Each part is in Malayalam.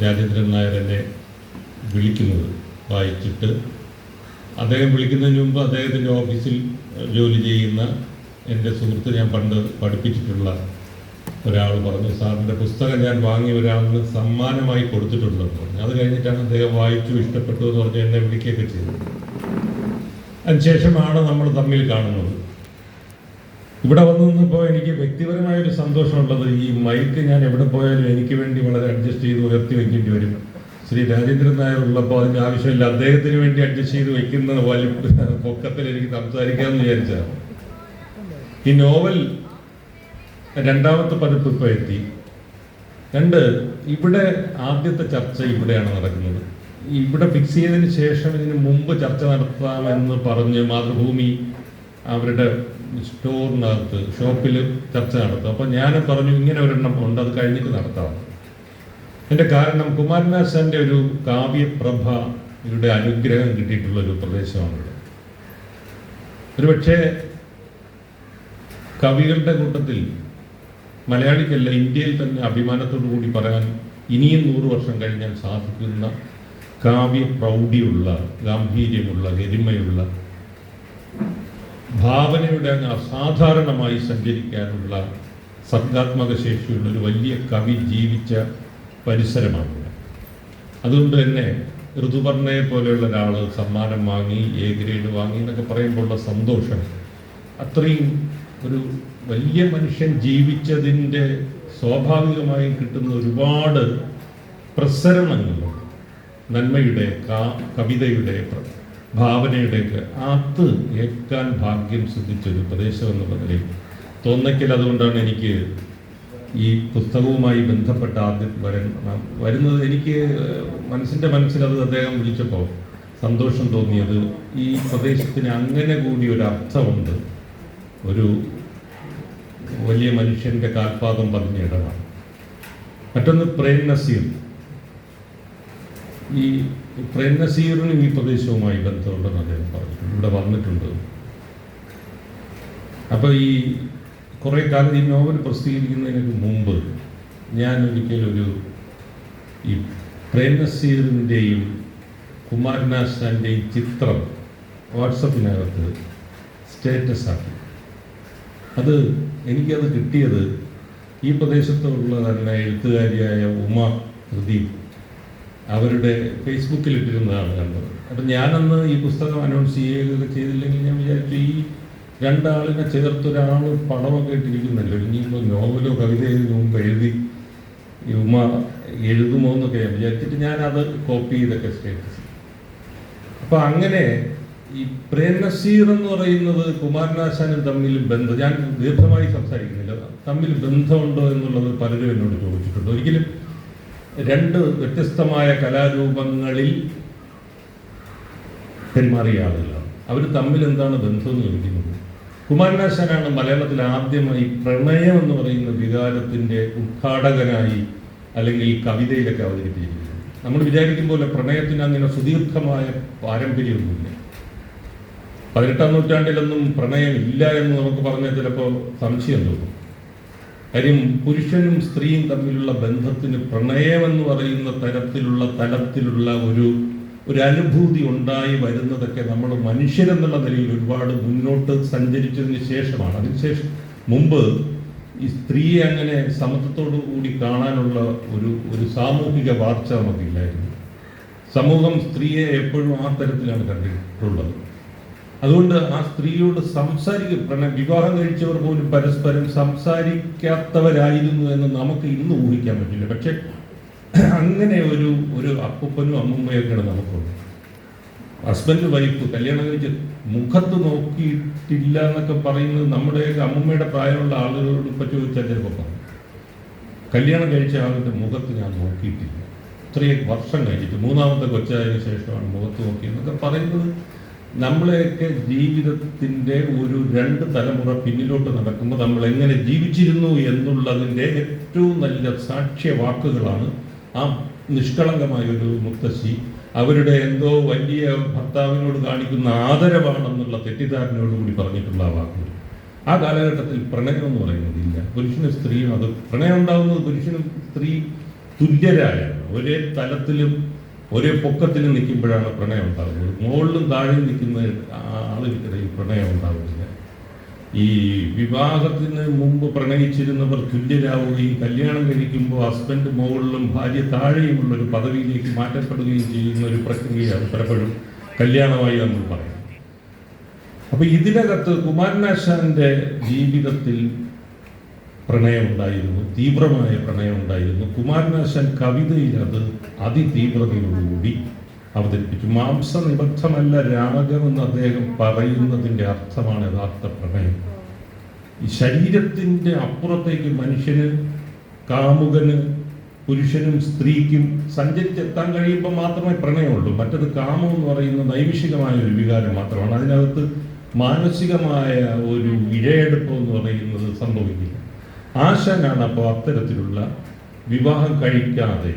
രാജേന്ദ്രൻ നായർ എന്നെ വിളിക്കുന്നത് വായിച്ചിട്ട്. അദ്ദേഹം വിളിക്കുന്നതിന് മുമ്പ് അദ്ദേഹത്തിന്റെ ഓഫീസിൽ ജോലി ചെയ്യുന്ന എന്റെ സുഹൃത്ത് ഞാൻ പണ്ട് പഠിപ്പിച്ചിട്ടുള്ള ഒരാൾ പറഞ്ഞു സാറിന്റെ പുസ്തകം ഞാൻ വാങ്ങിയ ഒരാളിന് സമ്മാനമായി കൊടുത്തിട്ടുണ്ടെന്ന് പറഞ്ഞു. അത് കഴിഞ്ഞിട്ടാണ് അദ്ദേഹം വായിച്ചു ഇഷ്ടപ്പെട്ടു എന്ന് പറഞ്ഞ് എന്നെ വിളിക്കുകയൊക്കെ ചെയ്തത്. അതിനുശേഷമാണ് നമ്മൾ തമ്മിൽ കാണുന്നത്. ഇവിടെ വന്നു നിന്നപ്പോൾ എനിക്ക് വ്യക്തിപരമായ ഒരു സന്തോഷമുള്ളത് ഈ മൈക്ക് ഞാൻ എവിടെ പോയാലും എനിക്ക് വേണ്ടി വളരെ അഡ്ജസ്റ്റ് ചെയ്ത് ഉയർത്തി വെക്കേണ്ടി വരും. ശ്രീ രാജേന്ദ്രൻ നായർ ഉള്ളപ്പോൾ അതിന്റെ ആവശ്യമില്ല. അദ്ദേഹത്തിന് വേണ്ടി അഡ്ജസ്റ്റ് ചെയ്ത് വെക്കുന്ന വലിയ പൊക്കത്തിൽ എനിക്ക് സംസാരിക്കാമെന്ന് വിചാരിച്ചതാണ് ഈ നോവൽ രണ്ടാമത്തെ പതിപ്പ് ഇപ്പോൾ എത്തി. രണ്ട് ഇവിടെ ആദ്യത്തെ ചർച്ച ഇവിടെയാണ് നടക്കുന്നത്. ഇവിടെ ഫിക്സ് ചെയ്തതിന് ശേഷം ഇതിന് മുമ്പ് ചർച്ച നടത്താമെന്ന് പറഞ്ഞ് മാതൃഭൂമി അവരുടെ സ്റ്റോറിനകത്ത് ഷോപ്പിൽ ചർച്ച നടത്തും. അപ്പം ഞാൻ പറഞ്ഞു ഇങ്ങനെ ഒരെണ്ണം ഉണ്ട് അത് കഴിഞ്ഞിട്ട് നടത്താം. എന്റെ കാരണം കുമാരനാശാന്റെ ഒരു കാവ്യപ്രഭയുടെ അനുഗ്രഹം കിട്ടിയിട്ടുള്ള ഒരു പ്രദേശമാണിത് ഒരുപക്ഷെ കവികളുടെ കൂട്ടത്തിൽ മലയാളിക്കല്ല ഇന്ത്യയിൽ തന്നെ അഭിമാനത്തോടു കൂടി പറയാൻ ഇനിയും നൂറ് വർഷം കഴിഞ്ഞാൽ സാധിക്കുന്ന കാവ്യ പ്രൗഢിയുള്ള ഗാംഭീര്യമുള്ള ഗരിമയുള്ള ഭാവനയുടെ അങ്ങ് അസാധാരണമായി സഞ്ചരിക്കാനുള്ള സർഗാത്മക ശേഷിയുള്ള ഒരു വലിയ കവി ജീവിച്ച പരിസരമാണ് അതുകൊണ്ട് തന്നെ ഋതുപർണയെ പോലെയുള്ള ഒരാൾ സമ്മാനം വാങ്ങി എ ഗ്രേഡ് വാങ്ങി എന്നൊക്കെ പറയുമ്പോഴുള്ള സന്തോഷം. അത്രയും ഒരു വലിയ മനുഷ്യൻ ജീവിച്ചതിന്റെ സ്വാഭാവികമായും കിട്ടുന്ന ഒരുപാട് പ്രസരണങ്ങളുണ്ട് നന്മയുടെ കവിതയുടെ ഭാവനയുടെയൊക്കെ അത് ഏൽക്കാൻ ഭാഗ്യം സിദ്ധിച്ചൊരു പ്രദേശം എന്നുള്ള നിലയിൽ തോന്നയ്ക്കൽ അതുകൊണ്ടാണ് എനിക്ക് ഈ പുസ്തകവുമായി ബന്ധപ്പെട്ട ആദ്യം വരുന്ന വരുന്നത്. എനിക്ക് മനസ്സിന്റെ മനസ്സിൽ അത് അദ്ദേഹം വിളിച്ചപ്പോൾ സന്തോഷം തോന്നിയത് ഈ പ്രദേശത്തിന് അങ്ങനെ കൂടി ഒരു അർത്ഥമുണ്ട്. ഒരു വലിയ മനുഷ്യന്റെ കാൽപാദം പതിഞ്ഞ ഇടമാണ്. മറ്റൊന്ന് പ്രേം നസീർ ഈ പ്രേം നസീറിനും ഈ പ്രദേശവുമായി ബന്ധമുണ്ടെന്ന് അദ്ദേഹം പറഞ്ഞിട്ടുണ്ട് ഇവിടെ വന്നിട്ടുണ്ട്. അപ്പോൾ ഈ കുറേ കാലം ഈ നോവൽ പ്രസിദ്ധീകരിക്കുന്നതിന് മുമ്പ് ഞാൻ ഒരിക്കലൊരു ഒരു ഈ പ്രേം നസീറിന്റെയും കുമാരനാശാന്റെയും ചിത്രം വാട്സപ്പിനകത്ത് സ്റ്റേറ്റസ് ആക്കി അത് എനിക്കത് കിട്ടിയത് ഈ പ്രദേശത്തുള്ള തന്നെ എഴുത്തുകാരിയായ ഉമ പ്രദീപ് അവരുടെ ഫേസ്ബുക്കിൽ ഇട്ടിരുന്നതാണ് കണ്ടത്. അപ്പം ഞാനന്ന് ഈ പുസ്തകം അനൗൺസ് ചെയ്യുകയൊക്കെ ചെയ്തില്ലെങ്കിൽ ഞാൻ വിചാരിച്ചു ഈ രണ്ടാളിനെ ചേർത്തൊരാൾ പടമൊക്കെ ഇട്ടിരിക്കുന്നല്ലോ ഇനിയിപ്പോൾ നോവലോ കവിതയോ മുമ്പ് എഴുതി ഈ ഉമ എഴുതുമോ എന്നൊക്കെ ഞാൻ വിചാരിച്ചിട്ട് ഞാനത് കോപ്പി ചെയ്തൊക്കെ സ്റ്റേറ്റസ് അപ്പൊ അങ്ങനെ ഈ പ്രേംനസീർ എന്ന് പറയുന്നത് കുമാരനാശാനും തമ്മിൽ ബന്ധം ഞാൻ ദീർഘമായി സംസാരിക്കുന്നില്ല. തമ്മിൽ ബന്ധമുണ്ടോ എന്നുള്ളത് പലരും എന്നോട് ചോദിച്ചിട്ടുണ്ട്. ഒരിക്കലും രണ്ട് വ്യത്യസ്തമായ കലാരൂപങ്ങളിൽ പെരുമാറിയ ആളുകളാണ് അവർ തമ്മിൽ എന്താണ് ബന്ധം എന്ന് ചോദിക്കുന്നത്? കുമാരനാശാനാണ് മലയാളത്തിൽ ആദ്യമായി പ്രണയം എന്ന് പറയുന്ന വികാരത്തിന്റെ ഉദ്ഘാടകനായി അല്ലെങ്കിൽ കവിതയിലൊക്കെ അവതരിപ്പിച്ചിരിക്കുന്നത്. നമ്മൾ വിചാരിക്കും പോലെ പ്രണയത്തിന് അങ്ങനെ സുദീർഘമായ പാരമ്പര്യമൊന്നുമില്ല. പതിനെട്ടാം നൂറ്റാണ്ടിലൊന്നും പ്രണയം ഇല്ല എന്ന് നമുക്ക് പറഞ്ഞാൽ ചിലപ്പോൾ സംശയം തോന്നും. കാര്യം പുരുഷനും സ്ത്രീയും തമ്മിലുള്ള ബന്ധത്തിന് പ്രണയം എന്ന് പറയുന്ന തരത്തിലുള്ള തലത്തിലുള്ള ഒരു ഒരു അനുഭൂതി ഉണ്ടായി വരുന്നതൊക്കെ നമ്മൾ മനുഷ്യരെന്നുള്ള നിലയിൽ ഒരുപാട് മുന്നോട്ട് സഞ്ചരിച്ചതിന് ശേഷമാണ്. അതിനുശേഷം മുമ്പ് ഈ സ്ത്രീയെ അങ്ങനെ സമത്വത്തോടു കൂടി കാണാനുള്ള ഒരു ഒരു സാമൂഹിക വാർച്ച നമുക്കില്ലായിരുന്നു. സമൂഹം സ്ത്രീയെ എപ്പോഴും ആ തരത്തിലാണ് കണ്ടിട്ടുള്ളത്. അതുകൊണ്ട് ആ സ്ത്രീയോട് സംസാരിക്കും. കാരണം വിവാഹം കഴിച്ചവർ പോലും പരസ്പരം സംസാരിക്കാത്തവരായിരുന്നു എന്ന് നമുക്ക് ഇന്ന് ഊഹിക്കാൻ പറ്റില്ല. പക്ഷെ അങ്ങനെ ഒരു ഒരു അപ്പൂപ്പനും അമ്മൂമ്മയൊക്കെയാണ് നമുക്കുണ്ട്. ഹസ്ബൻഡ് വൈഫ് കല്യാണം കഴിച്ച് മുഖത്ത് നോക്കിയിട്ടില്ല എന്നൊക്കെ പറയുന്നത് നമ്മുടെ അമ്മൂമ്മയുടെ പ്രായമുള്ള ആളുകളോട് ഇപ്പം ചോദിച്ചാൽ ചിലപ്പോൾ കല്യാണം കഴിച്ച ആളുടെ മുഖത്ത് ഞാൻ നോക്കിയിട്ടില്ല. ഇത്രയും വർഷം കഴിഞ്ഞിട്ട് മൂന്നാമത്തെ കൊച്ചായതിനു ശേഷമാണ് മുഖത്ത് നോക്കിയെന്നൊക്കെ പറയുന്നത് നമ്മളെയൊക്കെ ജീവിതത്തിന്റെ ഒരു രണ്ട് തലമുറ പിന്നിലോട്ട് നടക്കുമ്പോൾ നമ്മൾ എങ്ങനെ ജീവിച്ചിരുന്നു എന്നുള്ളതിന്റെ ഏറ്റവും നല്ല സാക്ഷ്യ വാക്കുകളാണ് ആ നിഷ്കളങ്കമായ ഒരു മുത്തശ്ശി. അവരുടെ എന്തോ വലിയ ഭർത്താവിനോട് കാണിക്കുന്ന ആദരവാണെന്നുള്ള തെറ്റിദ്ധാരണയോടുകൂടി പറഞ്ഞിട്ടുള്ള ആ വാക്കുകൾ ആ കാലഘട്ടത്തിൽ പ്രണയം എന്ന് പറയുന്നതില്ല പുരുഷനും സ്ത്രീയും അത് പ്രണയം ഉണ്ടാകുന്നത് പുരുഷനും സ്ത്രീ തുല്യരായാണ്. ഒരേ തലത്തിലും ഒരേ പൊക്കത്തിൽ നിൽക്കുമ്പോഴാണ് പ്രണയം ഉണ്ടാകുന്നത്. മുകളിലും താഴെയും നിൽക്കുന്ന ആളുകൾക്കിടയിൽ പ്രണയം ഉണ്ടാകുന്നില്ല ഈ വിവാഹത്തിന് മുമ്പ് പ്രണയിച്ചിരുന്നവർ തുല്യരാവുകയും കല്യാണം കഴിക്കുമ്പോൾ ഹസ്ബൻഡ് മുകളിലും ഭാര്യ താഴെയുമുള്ള ഒരു പദവിയിലേക്ക് മാറ്റപ്പെടുകയും ചെയ്യുന്ന ഒരു പ്രക്രിയയാണ് പലപ്പോഴും കല്യാണമായി നമ്മൾ പറയുന്നത് അപ്പൊ ഇതിനകത്ത് കുമാരനാശാന്റെ ജീവിതത്തിൽ പ്രണയമുണ്ടായിരുന്നു തീവ്രമായ പ്രണയമുണ്ടായിരുന്നു. കുമാരനാശാൻ കവിതയിൽ അത് അതിതീവ്രതയോടുകൂടി അവതരിപ്പിച്ചു. മാംസനിബദ്ധമല്ല രാഗമെന്ന് അദ്ദേഹം പറയുന്നതിന്റെ അർത്ഥമാണ് യഥാർത്ഥ പ്രണയം. ഈ ശരീരത്തിന്റെ അപ്പുറത്തേക്ക് മനുഷ്യന് കാമുകന് പുരുഷനും സ്ത്രീക്കും സഞ്ചരിച്ചെത്താൻ കഴിയുമ്പോൾ മാത്രമേ പ്രണയമുള്ളൂ. മറ്റത് കാമം എന്ന് പറയുന്ന നൈമിഷികമായ ഒരു വികാരം മാത്രമാണ്. അതിനകത്ത് മാനസികമായ ഒരു ഇഴയെടുപ്പം എന്ന് പറയുന്നത് സംഭവിക്കില്ല. ആശാനാണ് അപ്പോൾ അത്തരത്തിലുള്ള വിവാഹം കഴിക്കാതെ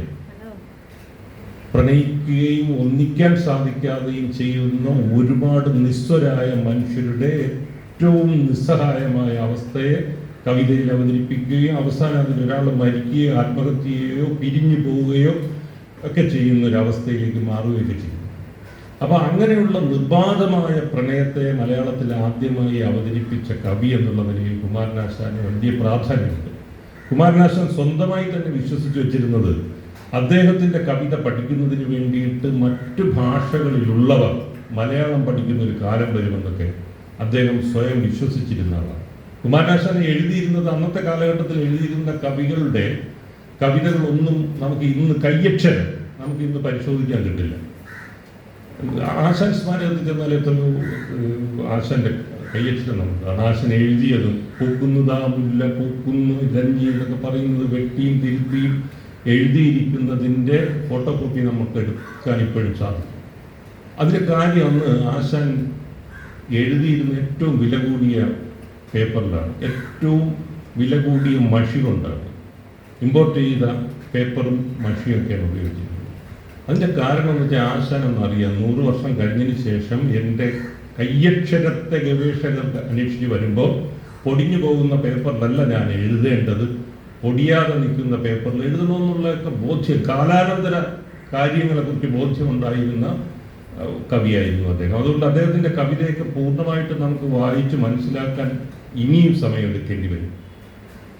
പ്രണയിക്കുകയും ഒന്നിക്കാൻ സാധിക്കാതെയും ചെയ്യുന്ന ഒരുപാട് നിസ്വരായ മനുഷ്യരുടെ ഏറ്റവും നിസ്സഹായമായ അവസ്ഥയെ കവിതയിൽ അവതരിപ്പിക്കുകയും അവസാനം അതിനൊരാൾ മരിക്കുകയോ ആത്മഹത്യയോ പിരിഞ്ഞു പോവുകയോ ഒക്കെ ചെയ്യുന്ന ഒരു അവസ്ഥയിലേക്ക് മാറുകയൊക്കെ ചെയ്യും. അപ്പൊ അങ്ങനെയുള്ള നിർബാധമായ പ്രണയത്തെ മലയാളത്തിൽ ആദ്യമായി അവതരിപ്പിച്ച കവി എന്നുള്ള നിലയിൽ കുമാരനാശാന് വലിയ പ്രാധാന്യമുണ്ട്. കുമാരനാശാൻ സ്വന്തമായി തന്നെ വിശ്വസിച്ചു വെച്ചിരുന്നത് അദ്ദേഹത്തിന്റെ കവിത പഠിക്കുന്നതിന് വേണ്ടിയിട്ട് മറ്റു ഭാഷകളിലുള്ളവർ മലയാളം പഠിക്കുന്ന ഒരു കാലം വരുമെന്നൊക്കെ അദ്ദേഹം സ്വയം വിശ്വസിച്ചിരുന്ന ആളാണ്. കുമാരനാശാൻ എഴുതിയിരുന്നത് അന്നത്തെ കാലഘട്ടത്തിൽ എഴുതിയിരുന്ന കവികളുടെ കവിതകളൊന്നും നമുക്ക് ഇന്ന് കയ്യക്ഷരം നമുക്ക് ഇന്ന് പരിശോധിക്കാൻ കിട്ടില്ല. ആശാൻ സ്മാരകത്തിൽ ചെന്നാൽ എത്രയോ ഏഹ്, ആശാന്റെ കയ്യക്ഷരം നമുക്കാണ് ആശാൻ എഴുതിയതും പൂക്കുന്നതാ മുല്ല പൂക്കുന്നു ഇതഞ്ചി എന്നൊക്കെ പറയുന്നത് വെട്ടിയും തിരുത്തിയും എഴുതിയിരിക്കുന്നതിന്റെ ഫോട്ടോ കോപ്പി നമുക്ക് എടുക്കാൻ ഇപ്പോഴും സാധിക്കും. അതിന്റെ കാര്യം അന്ന് ആശാൻ എഴുതിയിരുന്ന ഏറ്റവും വില കൂടിയ പേപ്പറിലാണ്. ഏറ്റവും വില കൂടിയ മഷി കൊണ്ടാണ് ഇമ്പോർട്ട് ചെയ്ത പേപ്പറും മഷിയൊക്കെയാണ് ഉപയോഗിച്ചിരുന്നത് അതിന്റെ കാരണം എന്ന് വെച്ചാൽ ആശാൻ എന്നറിയാം നൂറ് വർഷം കഴിഞ്ഞതിന് ശേഷം എന്റെ കയ്യക്ഷരത്തെ ഗവേഷകർ അന്വേഷിച്ച് വരുമ്പോൾ പൊടിഞ്ഞു പോകുന്ന പേപ്പറിലല്ല ഞാൻ എഴുതേണ്ടത്. പൊടിയാതെ നിൽക്കുന്ന പേപ്പറിൽ എഴുതണമെന്നുള്ളൊക്കെ ബോധ്യം കാലാനന്തര കാര്യങ്ങളെക്കുറിച്ച് ബോധ്യമുണ്ടായിരുന്ന കവിയായിരുന്നു അദ്ദേഹം. അതുകൊണ്ട് അദ്ദേഹത്തിന്റെ കവിതയൊക്കെ പൂർണമായിട്ട് നമുക്ക് വായിച്ച് മനസ്സിലാക്കാൻ ഇനിയും സമയമെടുക്കേണ്ടി വരും.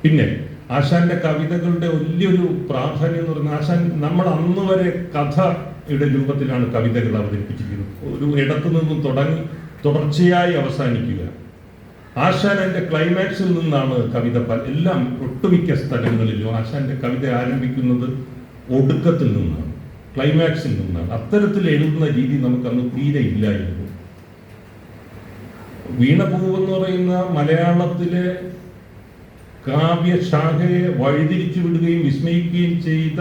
പിന്നെ ആശാന്റെ കവിതകളുടെ വലിയൊരു പ്രാധാന്യം എന്ന് പറഞ്ഞാൽ ആശാൻ നമ്മൾ അന്ന് വരെ കഥയുടെ രൂപത്തിലാണ് കവിതകൾ അവതരിപ്പിച്ചിരിക്കുന്നത്. ഒരു ഇടത്തു നിന്നും തുടങ്ങി തുടർച്ചയായി അവസാനിക്കുക. ആശാൻ എന്റെ ക്ലൈമാക്സിൽ നിന്നാണ് കവിത എല്ലാം ഒട്ടുമിക്ക സ്ഥലങ്ങളിലും ആശാന്റെ കവിത ആരംഭിക്കുന്നത് ഒടുക്കത്തിൽ നിന്നാണ് ക്ലൈമാക്സിൽ നിന്നാണ്. അത്തരത്തിൽ എഴുതുന്ന രീതി നമുക്കന്ന് തീരെ ഇല്ലായിരുന്നു. വീണപൂവ് എന്ന് പറയുന്ന മലയാളത്തിലെ കാവ്യശാഖയെ വഴിതിരിച്ചു വിടുകയും വിസ്മയിക്കുകയും ചെയ്ത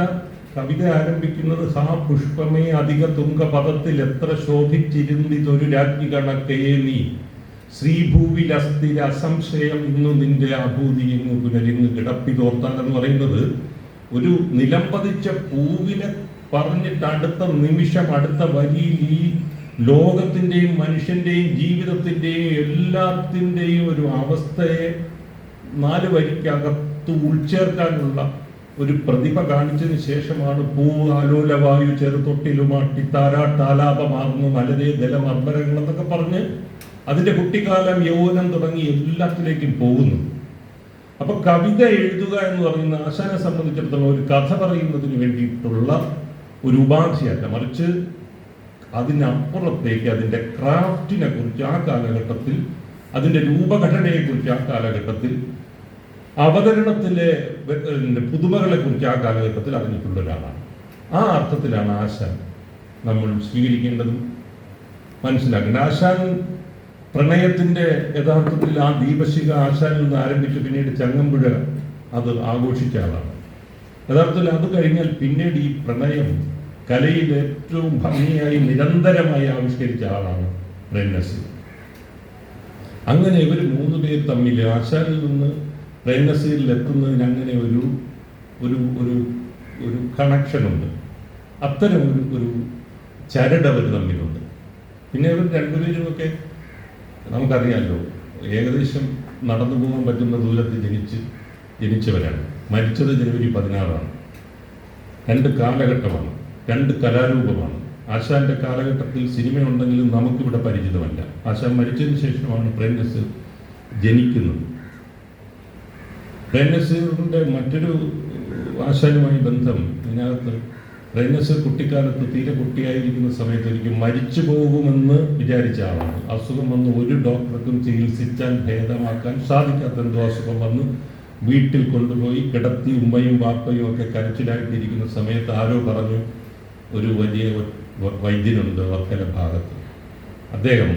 കവിത ആരംഭിക്കുന്നത് ഹാ പുഷ്പമേ അധിക തുങ്ക പദത്തിൽ എത്ര ശോഭിച്ചിരുന്നിതൊരു രാജ്ഞി കണക്കയെ നീ. ശ്രീഭൂവിൽ അസ്ഥിര അസംശയം ഇന്നു നിന്റെ ആഭൂതി എങ്ങു പുനരിങ്ങ് കിടപ്പിതോർത്താൽ എന്ന് പറയുന്നത് ഒരു നിലംപതിച്ച പൂവിനെ പറഞ്ഞിട്ട് അടുത്ത നിമിഷം അടുത്ത വരിയിൽ ഈ ലോകത്തിന്റെയും മനുഷ്യന്റെയും ജീവിതത്തിന്റെയും എല്ലാത്തിന്റെയും ഒരു അവസ്ഥയെ നാല് വരിക്കകത്ത് ഉൾച്ചേർക്കാനുള്ള ഒരു പ്രതിഭ കാണിച്ചതിന് ശേഷമാണ് പൂവ് ആലോലവായു ചെറുതൊട്ടിലുമാട്ടി താരാട്ടാലാപമാർന്നു മലതേ ജലമർമ്മരങ്ങൾ എന്നൊക്കെ പറഞ്ഞ് അതിന്റെ കുട്ടിക്കാലം യൗവനം തുടങ്ങി എല്ലാത്തിലേക്കും പോകുന്നു. അപ്പൊ കവിത എഴുതുക എന്ന് പറയുന്ന ആശാനെ സംബന്ധിച്ചിടത്തോളം ഒരു കഥ പറയുന്നതിന് വേണ്ടിയിട്ടുള്ള ഒരു ഉപാധിയല്ല. മറിച്ച് അതിനപ്പുറത്തേക്ക് അതിന്റെ ക്രാഫ്റ്റിനെ കുറിച്ച് ആ കാലഘട്ടത്തിൽ അതിന്റെ രൂപഘടനയെക്കുറിച്ച് ആ കാലഘട്ടത്തിൽ അവതരണത്തിലെ പുതുമകളെക്കുറിച്ച് പുതുമകളെ കുറിച്ച് ആ കാലഘട്ടത്തിൽ അറിഞ്ഞിട്ടുള്ള ഒരാളാണ്. ആ അർത്ഥത്തിലാണ് ആശാൻ നമ്മൾ സ്വീകരിക്കേണ്ടതും മനസ്സിലാക്കേണ്ടത്. ആശാൻ പ്രണയത്തിന്റെ യഥാർത്ഥത്തിൽ ആ ദീപശിഖ ആശാനിൽ നിന്ന് ആരംഭിച്ച് പിന്നീട് ചങ്ങമ്പുഴ അത് ആഘോഷിച്ച ആളാണ്. യഥാർത്ഥത്തിൽ അത് കഴിഞ്ഞാൽ പിന്നീട് ഈ പ്രണയം കലയിൽ ഏറ്റവും ഭംഗിയായി നിരന്തരമായി ആവിഷ്കരിച്ച ആളാണ് പ്രേംനസീർ അങ്ങനെ ഇവർ മൂന്ന് പേർ തമ്മിൽ ആശാനിൽ നിന്ന് പ്രേംനസീരിൽ എത്തുന്നതിന് അങ്ങനെ ഒരു ഒരു ഒരു ഒരു കണക്ഷനുണ്ട് അത്തരം ഒരു ഒരു ചരട് അവർ തമ്മിലുണ്ട്. പിന്നെ ഇവർ രണ്ടുപേരുമൊക്കെ നമുക്കറിയാമല്ലോ ഏകദേശം നടന്നു പോകാൻ പറ്റുന്ന ദൂരത്ത് ജനിച്ച് ജനിച്ചവരാണ്. മരിച്ചത് ജനുവരി പതിനാറാണ്. രണ്ട് കാലഘട്ടമാണ്. രണ്ട് കലാരൂപമാണ്. ആശാന്റെ കാലഘട്ടത്തിൽ സിനിമയുണ്ടെങ്കിലും നമുക്കിവിടെ പരിചിതമല്ല. ആശാൻ മരിച്ചതിന് ശേഷമാണ് പ്രേംനസ് ജനിക്കുന്നത്. പ്രേംനസീറിന്റെ മറ്റൊരു ആശാനുമായി ബന്ധം ഇതിനകത്ത് പ്രേംനസീർ കുട്ടിക്കാലത്ത് തീരെ കുട്ടിയായിരിക്കുന്ന സമയത്ത് എനിക്ക് മരിച്ചു പോകുമെന്ന് വിചാരിച്ച ആളാണ്. അസുഖം വന്ന് ഒരു ഡോക്ടർക്കും ചികിത്സിച്ചാൽ ഭേദമാക്കാൻ സാധിക്കാത്ത എന്തോ അസുഖം വന്ന് വീട്ടിൽ കൊണ്ടുപോയി കിടത്തി ഉമ്മയും വാപ്പയും ഒക്കെ കരച്ചിലായിട്ടിരിക്കുന്ന സമയത്ത് ആരോ പറഞ്ഞു ഒരു വലിയ വൈദ്യനുണ്ട് വർക്കല ഭാഗത്ത്. അദ്ദേഹം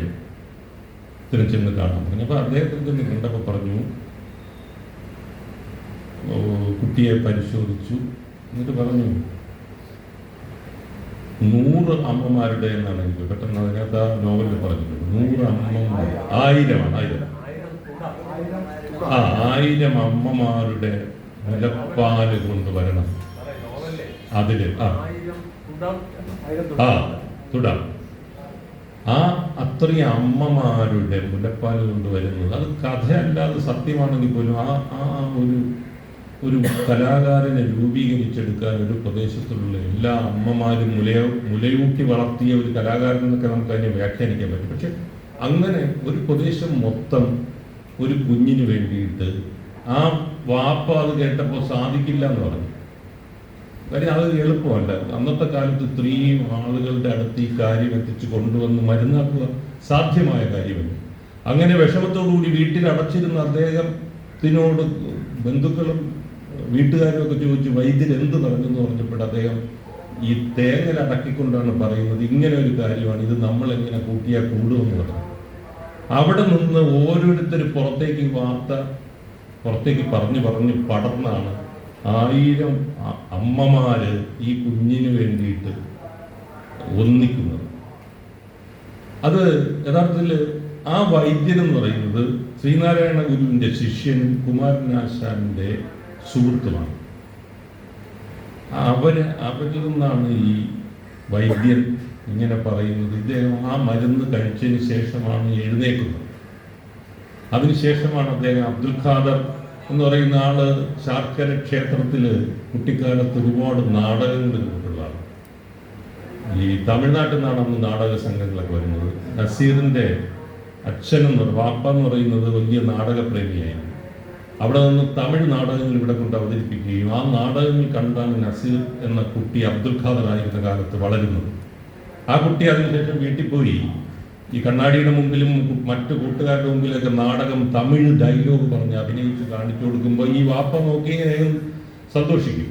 ഇതിനെ ചെന്ന് കാണാൻ പറഞ്ഞു. അപ്പോൾ അദ്ദേഹത്തിന് ചെന്ന് കണ്ടപ്പോൾ പറഞ്ഞു കുട്ടിയെ പരിശോധിച്ചു. എന്നിട്ട് പറഞ്ഞു നൂറ് അമ്മമാരുടെ എന്നാണ് എനിക്ക് പെട്ടെന്ന് അതിനകത്ത് ആ നോവലിൽ പറഞ്ഞിട്ടുണ്ട്. നൂറ് അമ്മമാർ ആയിരമാണ് ആയിരം. ആ ആയിരം അമ്മമാരുടെ മുലപ്പാൽ കൊണ്ടുവരണം അതിൽ ആ. ആ തുടം. ആ അത്രയും അമ്മമാരുടെ മുലപ്പാലിൽ നിന്ന് കൊണ്ടുവരുന്നത് അത് കഥയല്ലാതെ സത്യമാണെങ്കിൽ പോലും ആ ആ ഒരു ഒരു കലാകാരനെ രൂപീകരിച്ചെടുക്കാൻ ഒരു പ്രദേശത്തുള്ള എല്ലാ അമ്മമാരും മുലയോ മുലയൂട്ടി വളർത്തിയ ഒരു കലാകാരൻ എന്നൊക്കെ നമുക്ക് അതിനെ വ്യാഖ്യാനിക്കാൻ പറ്റും. പക്ഷെ അങ്ങനെ ഒരു പ്രദേശം മൊത്തം ഒരു കുഞ്ഞിന് വേണ്ടിയിട്ട് ആ വാപ്പ അത് കേട്ടപ്പോൾ സാധിക്കില്ല എന്ന് പറഞ്ഞു. കാര്യം അത് എളുപ്പമല്ല. അന്നത്തെ കാലത്ത് ഇത്രയും ആളുകളുടെ അടുത്ത് ഈ കാര്യം എത്തിച്ച് കൊണ്ടുവന്ന് മരുന്നാക്കുക സാധ്യമായ കാര്യമല്ല. അങ്ങനെ വിഷമത്തോടുകൂടി വീട്ടിൽ അടച്ചിരുന്ന അദ്ദേഹത്തിനോട് ബന്ധുക്കളും വീട്ടുകാരും ഒക്കെ ചോദിച്ച് വൈദ്യർ എന്ത് നടക്കുന്നു? പറഞ്ഞപ്പോൾ അദ്ദേഹം ഈ തേങ്ങൽ അടക്കിക്കൊണ്ടാണ് പറയുന്നത് ഇങ്ങനെ ഒരു കാര്യമാണ് ഇത് നമ്മൾ എങ്ങനെ കൂട്ടിയാൽ കൂടുമെന്ന് പറഞ്ഞു അവിടെ നിന്ന് ഓരോരുത്തർ പുറത്തേക്ക് വാർത്ത പുറത്തേക്ക് പറഞ്ഞു പറഞ്ഞു പടർന്നാണ് ആയിരം അമ്മമാര് ഈ കുഞ്ഞിന് വേണ്ടിയിട്ട് ഒന്നിക്കുന്നത്. അത് യഥാർത്ഥത്തിൽ ആ വൈദ്യൻ എന്ന് പറയുന്നത് ശ്രീനാരായണ ഗുരുവിന്റെ ശിഷ്യനും കുമാരനാശാന്റെ സുഹൃത്തുമാണ്. അവർ അവരിൽ നിന്നാണ് ഈ വൈദ്യൻ ഇങ്ങനെ പറയുന്നത്. ഇദ്ദേഹം ആ മരുന്ന് കഴിച്ചതിന് ശേഷമാണ് എഴുന്നേക്കുന്നത് അതിനുശേഷമാണ് അദ്ദേഹം അബ്ദുൽ ഖാദർ എന്ന് പറയുന്ന ആൾ ശാർക്കര ക്ഷേത്രത്തിൽ കുട്ടിക്കാലത്ത് ഒരുപാട് നാടകങ്ങൾ കണ്ടിട്ടുള്ളതാണ് ഈ തമിഴ്നാട്ടിൽ നിന്നാണ് നാടക സംഘങ്ങളൊക്കെ വരുന്നത്. നസീറിന്റെ അച്ഛൻ എന്ന് വാപ്പ എന്ന് പറയുന്നത് വലിയ നാടകപ്രേമിയായിരുന്നു. അവിടെ നിന്ന് തമിഴ് നാടകങ്ങൾ ഇവിടെ കൊണ്ട് അവതരിപ്പിക്കുകയും ആ നാടകങ്ങൾ കണ്ടാണ് നസീർ എന്ന കുട്ടി അബ്ദുൽ ഖാദർ ആയിരുന്ന കാലത്ത് വളരുന്നത്. ആ കുട്ടി അതിനുശേഷം വീട്ടിൽ പോയി. ഈ കണ്ണാടിയുടെ മുമ്പിലും മറ്റു കൂട്ടുകാരുടെ മുമ്പിലൊക്കെ നാടകം തമിഴ് ഡയലോഗ് പറഞ്ഞ് അഭിനയിച്ച് കാണിച്ചു കൊടുക്കുമ്പോൾ ഈ വാപ്പ നോക്കി അദ്ദേഹം സന്തോഷിക്കും.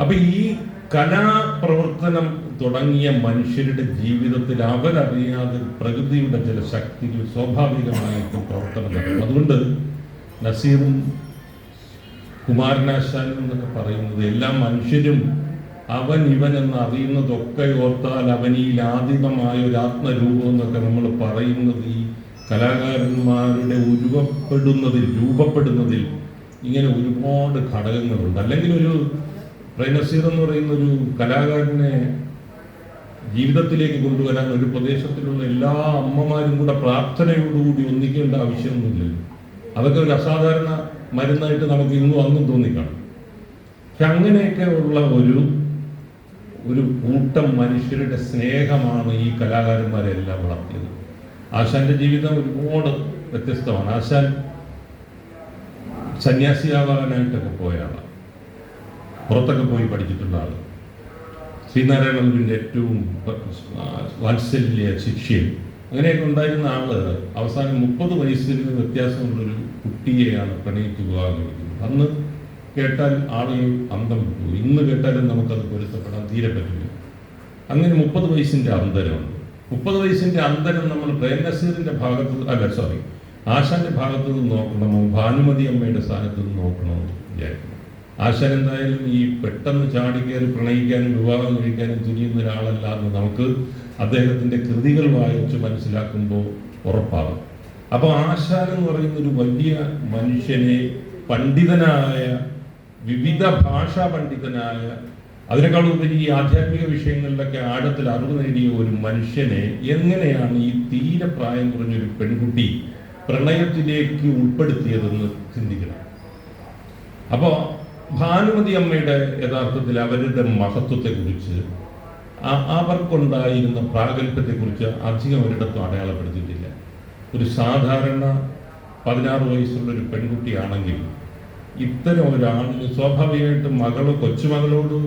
അപ്പൊ ഈ കലാപ്രവർത്തനം തുടങ്ങിയ മനുഷ്യരുടെ ജീവിതത്തിൽ അവരറിയാതെ പ്രകൃതിയുടെ ചില ശക്തികൾ സ്വാഭാവികമായിട്ടും പ്രവർത്തനം നടക്കും അതുകൊണ്ട് നസീറും കുമാരനാശാനും എന്നൊക്കെ പറയുന്നത് എല്ലാ മനുഷ്യരും അവൻ ഇവൻ എന്ന് അറിയുന്നതൊക്കെ ഓർത്താൽ അവനിൽ ആദിമമായ ഒരു ആത്മരൂപം എന്നൊക്കെ നമ്മൾ പറയുന്നത് ഈ കലാകാരന്മാരുടെ ഉരുവപ്പെടുന്നതിൽ രൂപപ്പെടുന്നതിൽ ഇങ്ങനെ ഒരുപാട് ഘടകങ്ങളുണ്ട്. അല്ലെങ്കിൽ ഒരു പ്രൈനസീർ എന്ന് പറയുന്ന ഒരു കലാകാരനെ ജീവിതത്തിലേക്ക് കൊണ്ടുവരാൻ ഒരു പ്രദേശത്തിലുള്ള എല്ലാ അമ്മമാരും കൂടെ പ്രാർത്ഥനയോടുകൂടി ഒന്നിക്കേണ്ട ആവശ്യമൊന്നുമില്ലല്ലോ. അതൊക്കെ ഒരു അസാധാരണ മരുന്നായിട്ട് നമുക്ക് ഇന്നും അന്നും തോന്നിക്കാണും. പക്ഷെ അങ്ങനെയൊക്കെ ഉള്ള ഒരു ഒരു കൂട്ടം മനുഷ്യരുടെ സ്നേഹമാണ് ഈ കലാകാരന്മാരെല്ലാം വളർത്തിയത്. ആശാന്റെ ജീവിതം ഒരുപാട് വ്യത്യസ്തമാണ്. ആശാൻ സന്യാസിയാവാനായിട്ടൊക്കെ പോയ ആളാണ് പുറത്തൊക്കെ പോയി പഠിച്ചിട്ടുള്ള ആൾ. ശ്രീനാരായണ ഗുരുവിന്റെ ഏറ്റവും വാത്സല്യ ശിക്ഷ്യൻ അങ്ങനെയൊക്കെ ഉണ്ടായിരുന്ന ആൾ അവസാനം മുപ്പത് വയസ്സിന് വ്യത്യാസമുള്ളൊരു കുട്ടിയെയാണ് പ്രണയിച്ച് വിവാഹം കഴിക്കുന്നത്. അന്ന് കേട്ടാൽ ആളുകൾ അന്തം വിട്ടു. ഇന്ന് കേട്ടാലും നമുക്കത് പൊരുത്തപ്പെടാൻ തീരെ പറ്റില്ല. അങ്ങനെ മുപ്പത് വയസ്സിന്റെ അന്തരമാണ്. മുപ്പത് വയസ്സിന്റെ അന്തരം നമ്മൾ പ്രേം നസീറിന്റെ ഭാഗത്ത് അല്ല സോറി ആശാന്റെ ഭാഗത്തു നിന്ന് നോക്കണമോ? ഭാനുമതി അമ്മയുടെ സ്ഥാനത്ത് നിന്ന് നോക്കണമോ വിചാരിക്കണം ആശാൻ എന്തായാലും ഈ പെട്ടെന്ന് ചാടിക്കയറി പ്രണയിക്കാനും വിവാഹം കഴിക്കാനും തുനിയുന്ന ഒരാളല്ല എന്ന് നമുക്ക് അദ്ദേഹത്തിന്റെ കൃതികൾ വായിച്ച് മനസ്സിലാക്കുമ്പോൾ ഉറപ്പാകും. അപ്പോൾ ആശാൻ എന്ന് പറയുന്ന ഒരു വലിയ മനുഷ്യനെ പണ്ഡിതനായ വിവിധ ഭാഷാ പണ്ഡിതനായ അതിനേക്കാൾ ഉപരി ഈ ആധ്യാത്മിക വിഷയങ്ങളിലൊക്കെ ആഴത്തിൽ അറിവ് നേടിയ ഒരു മനുഷ്യനെ എങ്ങനെയാണ് ഈ തീരെ പ്രായം കുറഞ്ഞൊരു പെൺകുട്ടി പ്രണയത്തിലേക്ക് ഉൾപ്പെടുത്തിയതെന്ന് ചിന്തിക്കണം. അപ്പോൾ ഭാനുമതി അമ്മയുടെ യഥാർത്ഥത്തിൽ അവരുടെ മഹത്വത്തെക്കുറിച്ച് അവർക്കുണ്ടായിരുന്ന പ്രാഗൽഭ്യത്തെക്കുറിച്ച് അധികം ഒരിടത്തും അടയാളപ്പെടുത്തിയിട്ടില്ല. ഒരു സാധാരണ പതിനാറ് വയസ്സുള്ള ഒരു പെൺകുട്ടിയാണെങ്കിൽ ഇത്തരം ഒരാളിന് സ്വാഭാവികമായിട്ടും മകൾ കൊച്ചുമകളോട്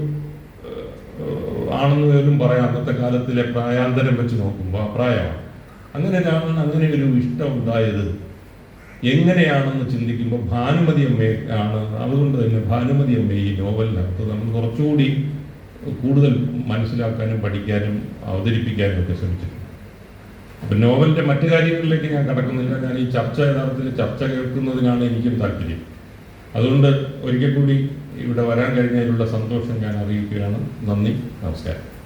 ആണെന്ന് പോലും പറയാം അന്നത്തെ കാലത്തിലെ പ്രായാന്തരം വെച്ച് നോക്കുമ്പോൾ അപ്രായമാണ്. അങ്ങനെ ഒരാളിന് അങ്ങനെ ഒരു ഇഷ്ടം ഉണ്ടായത് എങ്ങനെയാണെന്ന് ചിന്തിക്കുമ്പോൾ ഭാനുമതി അമ്മ ആണ്. അതുകൊണ്ട് തന്നെ ഭാനുമതി അമ്മ ഈ നോവലിനകത്ത് നമ്മൾ കുറച്ചുകൂടി കൂടുതൽ മനസ്സിലാക്കാനും പഠിക്കാനും അവതരിപ്പിക്കാനും ഒക്കെ ശ്രമിച്ചിട്ടുണ്ട്. അപ്പം നോവലിന്റെ മറ്റു കാര്യങ്ങളിലേക്ക് ഞാൻ കടക്കുന്നില്ല. ഞാൻ ഈ ചർച്ച യഥാർത്ഥത്തിൽ ചർച്ച കേൾക്കുന്നതിനാണ് എനിക്കും താല്പര്യം. അതുകൊണ്ട് ഒരിക്കൽ കൂടി ഇവിടെ വരാൻ കഴിഞ്ഞതിലുള്ള സന്തോഷം ഞാൻ അറിയിക്കുകയാണ്. നന്ദി നമസ്കാരം.